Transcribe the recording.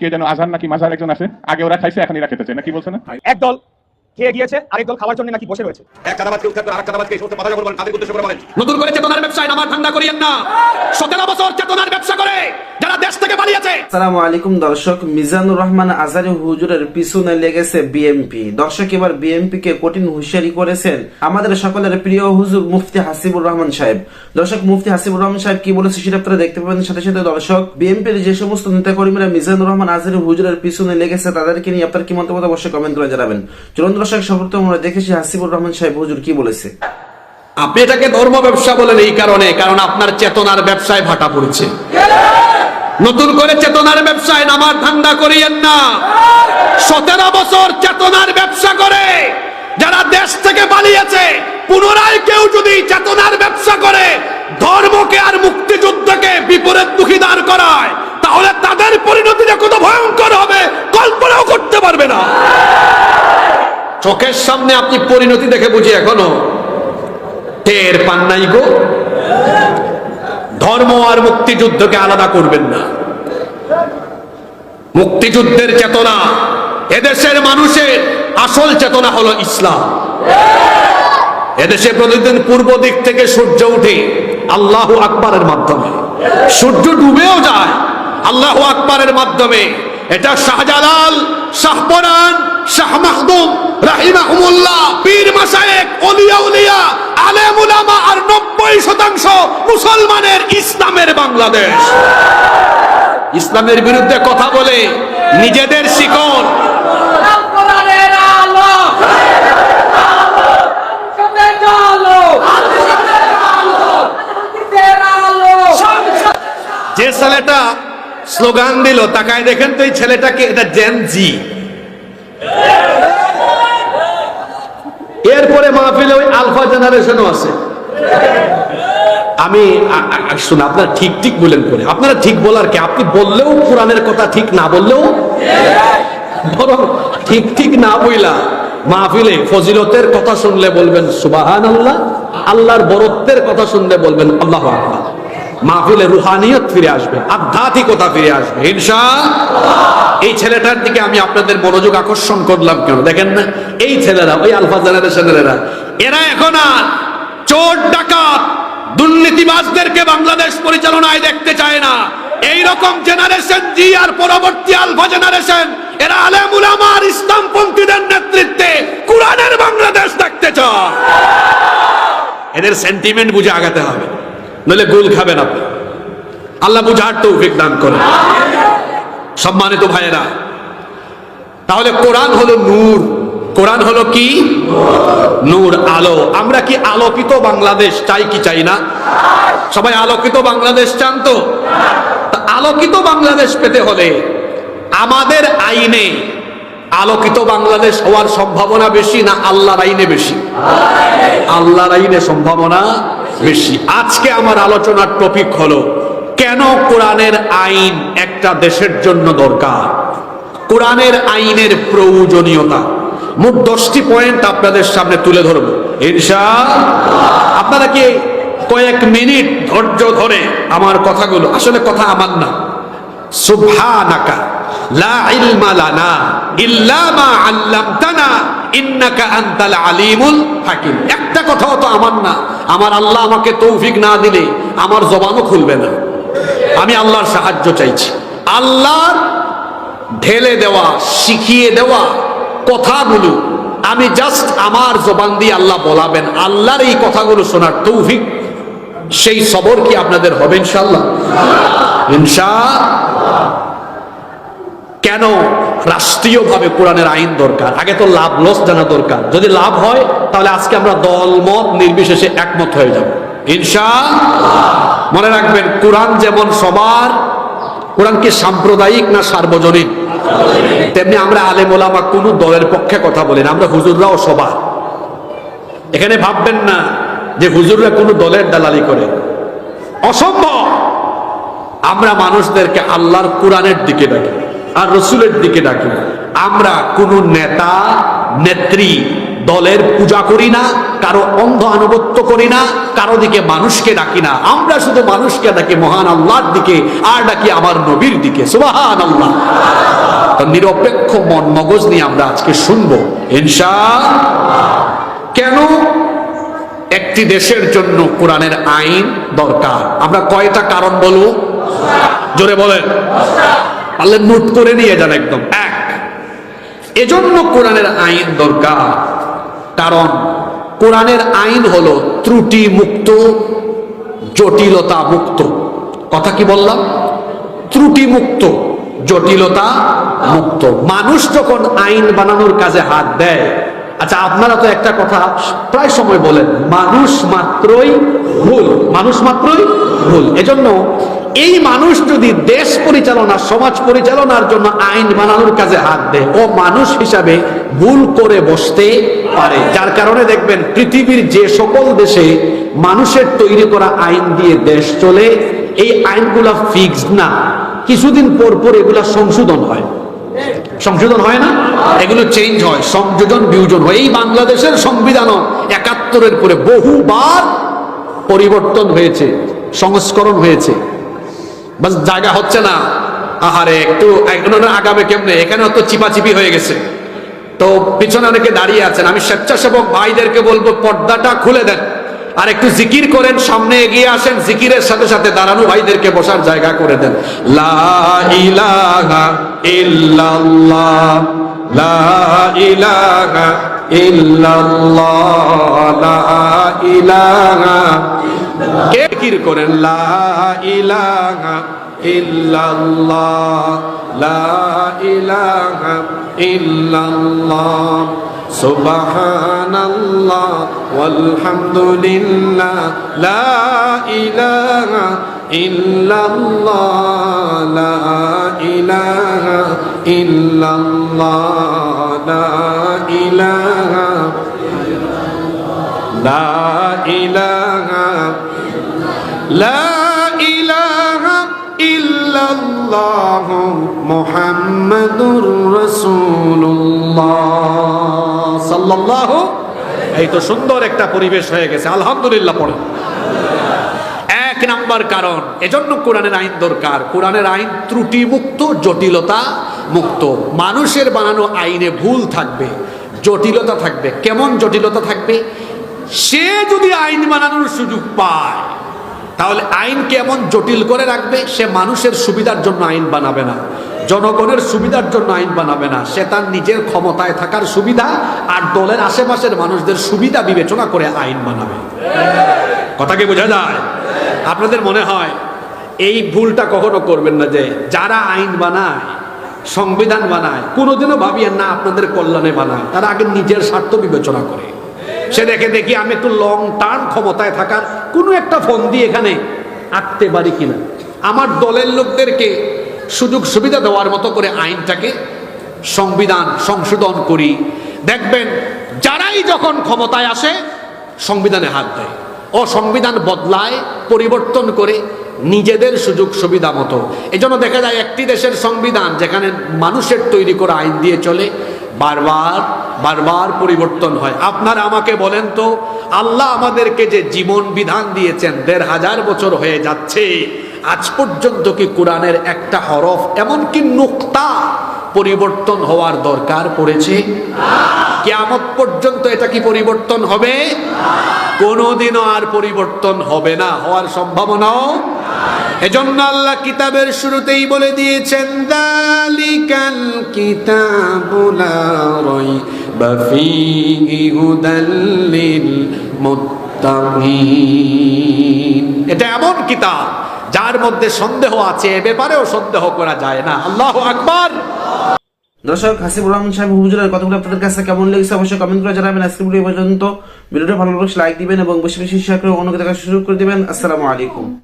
কে যেন আজহার নাকি মাঝার একজন আছে? আগে ওরা খাইছে এখন এরা খেতে চায় না কি বলছে না? একদল। খেয়ে গিয়েছে আরেক দল খাওয়ার জন্য নাকি বসে রয়েছে? এক উৎখাত করে আরেক চাঁদাবাজকে এই সমস্ত কথা যখন বলেন তাদের উদ্দেশ্য করে বলেন। নতুন করে চেতনার ব্যবসায় নামার ঠান্ডা করিয়েন না। সতেরো বছর চেতনার ব্যবসা করে যারা দেশ থেকে পালিয়েছে। আসসালামু আলাইকুম দর্শক মিজানুর রহমান আজারি হুজুরের পিছনে লেগেছে বিএমপি দর্শক এবার বিএমপি কে কঠিন হুঁশিয়ারি করেছেন আমাদের সকলের প্রিয় হুজুর মুফতি হাসিবুর রহমান সাহেব। দর্শক মুফতি হাসিবুর রহমান সাহেব কি বলেছে সেটা আপনারা দেখতে পাবেন। সাথে সাথে দর্শক বিএনপির যে সমস্ত নেতাকর্মীরা মিজানুর রহমান আজারি হুজুরের পিছনে লেগেছে তাদেরকে নিয়ে আপনার কি মন্তব্য অবশ্যই কমেন্ট করে জানাবেন। চলুন দর্শক সর্বপ্রথম আমরা দেখেছি হাসিবুর রহমান সাহেব, হুজুর কি বলেছে? আপনি এটাকে ধর্ম ব্যবসা বলেন এই কারণে, কারণ আপনার চেতনার ব্যবসায় ভাটা পড়েছে। নতুন করে চেতনার ব্যবসায় নামার ঠান্ডা করিয়েন না। সতেরো বছর চেতনার ব্যবসা করে, যারা দেশ থেকে পালিয়েছে, পুনরায় কেউ যদি চেতনার ব্যবসা করে, ধর্মকে আর মুক্তিযুদ্ধকে বিপরীত মুখী দাঁড় করায়, তাহলে তাদের পরিণতিটা কত ভয়ঙ্কর হবে, কল্পনাও করতে পারবে না। চোখের সামনে আপনি পরিণতি দেখে বুঝি এখনও? টের পান নাই গো। ধর্ম আর মুক্তিযুদ্ধকে আলাদা করবেন না। মুক্তিযুদ্ধের চেতনা এদেশের মানুষের আসল চেতনা হলো ইসলাম। এদেশে প্রতিদিন পূর্ব দিক থেকে সূর্য উঠে আল্লাহ আকবরের মাধ্যমে। সূর্য ডুবেও যায়, আল্লাহ আকবরের মাধ্যমে। এটা শাহজালাল শাহপরান শাহ মাহদুম রাহিমাহুমুল্লাহ, পীর মাসায়েক ওলিয়া উলিয়া, আলেম উলামা আর নব্বই শতাংশ মুসলমানের ইসলামের বাংলাদেশ। ইসলামের বিরুদ্ধে কথা বলে নিজেদের শিকড় যে ছেলেটা স্লোগান দিল তাকায় দেখেন তো এই ছেলেটাকে, এটা জেন জি এরপরে মাহফিলে ওই আলফা জেনারেশনও আছে। আমি শুন আপনারা ঠিক ঠিক বলেন করে আপনারা ঠিক বলার কি? আপনি বললেও কোরআনের কথা ঠিক না বললেও? বরং ঠিক ঠিক না বইলা মাহফিলে ফজিলতের কথা শুনলে বলবেন সুবাহান আল্লাহ আল্লাহর বরত্বের কথা শুনলে বলবেন, আল্লাহ আকবার। মাহফিলে রুহানিয়ত ফিরে আসবে, আধ্যাত্মিকতা ফিরে আসবে। হিংসা এই ছেলেটার দিকে আমি আপনাদের মনোযোগ আকর্ষণ করলাম কেন? দেখেন না, এই ছেলেরা, ওই আলফা জেনারেশনের এরা এখন আর চোর, ডাকাত, দুর্নীতিবাজদেরকে বাংলাদেশ পরিচালনায় দেখতে চায় না। এই রকম জেনারেশন জি আর পরবর্তী আলফা জেনারেশন, এরা আলেম উলামা আর ইসলামপন্থীদের নেতৃত্বে কোরআনের বাংলাদেশ দেখতে চায়। এদের সেন্টিমেন্ট বুঝে আগাতে হবে। নইলে গোল খাবেন আপনি। আল্লাহ বুঝার তৌফিক দান করে সম্মানিত ভাইয়েরা, তাহলে কোরআন হলো নূর। কোরআন হলো কি? নূর আলো। আমরা কি আলোকিত বাংলাদেশ চাই কি চাই না? সবাই আলোকিত বাংলাদেশ চান তো? তা আলোকিত বাংলাদেশ পেতে হলে আমাদের আইনে আলোকিত বাংলাদেশ হওয়ার সম্ভাবনা বেশি না আল্লাহর আইনে বেশি? আল্লাহর আইনে সম্ভাবনা বেশি। আজকে আমার আলোচনার টপিক হলো, কেন কোরআনের আইন একটা দেশের জন্য দরকার? কোরআনের আইনের প্রয়োজনীয়তা। মোট দশটি পয়েন্ট আপনাদের সামনে তুলে ধরব। ইনশা আপনারা কি কয়েক মিনিট ধৈর্য ধরে আমার কথাগুলো, আসলে কথা আমার না। সুবহানাকা, লা ইলমা লানা, ইল্লা মা আল্লামতানা, ইন্নাকা আনতাল আলিমুল হাকিম। একটা কথাও তো আমার না। আমার আল্লাহ আমাকে তৌফিক না দিলে আমার জবানও খুলবে না। আমি আল্লাহর সাহায্য চাইছি। আল্লাহর ঢেলে দেওয়া, শিখিয়ে দেওয়া কথাগুলো আমি জাস্ট আমার জবান দিয়ে আল্লাহ বলাবেন। আল্লাহর এই কথাগুলো শোনার তৌফিক সেই সবর কি আপনাদের হবে ইনশাল্লাহ ইনশা কেন রাষ্ট্রীয়ভাবে কোরআনের আইন দরকার? আগে তো লাভ লস জানা দরকার। যদি লাভ হয়, তাহলে আজকে আমরা দল মত নির্বিশেষে একমত হয়ে যাব। ইনশা মনে রাখবেন, কোরআন যেমন সবার, কোরআন কি সাম্প্রদায়িক না সার্বজনীন? তেমনি আমরা আলেম ওলামা কোনো দলের পক্ষে কথা বলি না, আমরা হুজুররাও সবার। এখানে ভাববেন না যে হুজুররা কোনো দলের দালালি করে। অসম্ভব! আমরা মানুষদেরকে আল্লাহর কোরআনের দিকে ডাকি। আর রসুলের দিকে ডাকি। আমরা কোন নেতা, নেত্রী, দলের পূজা করি না, কারও অন্ধ আনুগত্য করি না, কারও দিকে মানুষকে ডাকি না। আমরা শুধু মানুষকে ডাকি, মহান আল্লাহর দিকে, আর ডাকি আমার নবীর দিকে। সুবাহান আল্লাহ নিরপেক্ষ মন মগজ নিয়ে আমরা আজকে শুনব। ইনশা কেন? একটি দেশের জন্য কোরআনের আইন দরকার। আমরা কয়টা কারণ বলব? জোরে বলেন। পারলে নোট করে নিয়ে যান একদম, এক। এজন্য কোরআনের আইন দরকার। কারণ কোরআনের আইন হলো ত্রুটি মুক্ত জটিলতা মুক্ত কথা কি বললাম? ত্রুটি মুক্ত জটিলতা মুক্ত মানুষ যখন আইন বানানোর কাজে হাত দেয় আচ্ছা আপনারা তো একটা কথা প্রায় সময় বলেন, মানুষ মাত্রই ভুল, মানুষ মাত্রই ভুল। এজন্য এই মানুষ যদি দেশ পরিচালনা, সমাজ পরিচালনার জন্য আইন বানানোর কাজে হাত দেয়, ও মানুষ হিসাবে ভুল করে বসতে পারে। যার কারণে দেখবেন পৃথিবীর যে সকল দেশে মানুষের তৈরি করা আইন দিয়ে দেশ চলে, এই আইনগুলা ফিক্সড না। কিছুদিন পর পর এগুলা সংশোধন হয়। সংশোধন হয় না? এগুলো চেঞ্জ হয়। সংযোজন, বিয়োজন হয়। এই বাংলাদেশের সংবিধানও একাত্তরের পরে বহুবার পরিবর্তন হয়েছে, সংস্করণ হয়েছে। বাস জায়গা হচ্ছে না। আহারে, একটু আগামে কেমনে? এখানে তো চিপাচিপি হয়ে গেছে। তো পিছনে অনেকে দাঁড়িয়ে আছেন। আমি স্বেচ্ছাসেবক ভাইদেরকে বলব, পর্দাটা খুলে দেন। আর একটু জিকির করেন, সামনে এগিয়ে আসেন, জিকিরের সাথে সাথে দাঁড়ানো ভাইদেরকে বসার জায়গা করে দেন। ইলাহা কে জিকির করেন? লা ইলাহা ইল্লাল্লাহ মুহাম্মাদুর রাসূলুল্লাহ। সাল্লাল্লাহু এই তো সুন্দর একটা পরিবেশ হয়ে গেছে, আলহামদুলিল্লাহ পড়ে। এক নাম্বার কারণ, এজন্য কোরআনের আইন দরকার। কোরআনের আইন ত্রুটি মুক্ত জটিলতা মুক্ত। মানুষের বানানো আইনে ভুল থাকবে, জটিলতা থাকবে। কেমন জটিলতা থাকবে? সে যদি আইন বানানোর সুযোগ পায়, তাহলে আইন কেমন জটিল করে রাখবে? সে মানুষের সুবিধার জন্য আইন বানাবে না। জনগণের সুবিধার জন্য আইন বানাবে না। সে তার নিজের ক্ষমতায় থাকার সুবিধা আর দলের আশেপাশের মানুষদের সুবিধা বিবেচনা করে আইন বানাবে। কথা কি বোঝা যায়? আপনাদের মনে হয় এই ভুলটা কখনো করবেন না যে যারা আইন বানায়, সংবিধান বানায়, কোনোদিনও ভাবিয়েন না আপনাদের কল্যাণে বানায়, তারা আগে নিজের স্বার্থ বিবেচনা করে। সে দেখে দেখি আমি একটু লং টার্ম ক্ষমতায় থাকার কোনো একটা ফোন দিয়ে এখানে আঁকতে পারি কিনা। আমার দলের লোকদেরকে সুযোগ সুবিধা দেওয়ার মতো করে আইনটাকে সংবিধান সংশোধন করি। দেখবেন, যারাই যখন ক্ষমতায় আসে, সংবিধানে হাত দেয়। ও সংবিধান বদলায়, পরিবর্তন করে নিজেদের সুযোগ সুবিধা মতো। এই জন্য দেখা যায়, একটি দেশের সংবিধান যেখানে মানুষের তৈরি করা আইন দিয়ে চলে, বারবার বারবার পরিবর্তন হয়। আপনারা আমাকে বলেন তো, আল্লাহ আমাদেরকে যে জীবন বিধান দিয়েছেন, দেড় হাজার বছর হয়ে যাচ্ছে, আজ পর্যন্ত কি কোরআনের একটা হরফ, এমনকি নোক্তা পরিবর্তন হওয়ার দরকার পড়েছে? কেয়ামত পর্যন্ত এটা কি পরিবর্তন হবে? কোনোদিনও আর পরিবর্তন হবে না, হওয়ার সম্ভাবনাও এজন্য আল্লাহ কিতাবের শুরুতেই বলে দিয়েছেন, দালিকাল কিতাবুলা এটা এমন কিতাব যার মধ্যে সন্দেহ আছে এ ব্যাপারেও সন্দেহ করা যায় না। আল্লাহু আকবার। দর্শক হাসিবুর রহমান সাহেব হুজুরের কথাগুলো আপনাদের কাছে কেমন লেগেছে অবশ্যই কমেন্ট করে জানাবেন। আজকে ভিডিও পর্যন্ত। ভিডিওটা ভালো লাগলে লাইক দিবেন এবং বেশি বেশি শেয়ার করে অন্যকে দেখার সুযোগ করে দিবেন। আসসালামু আলাইকুম।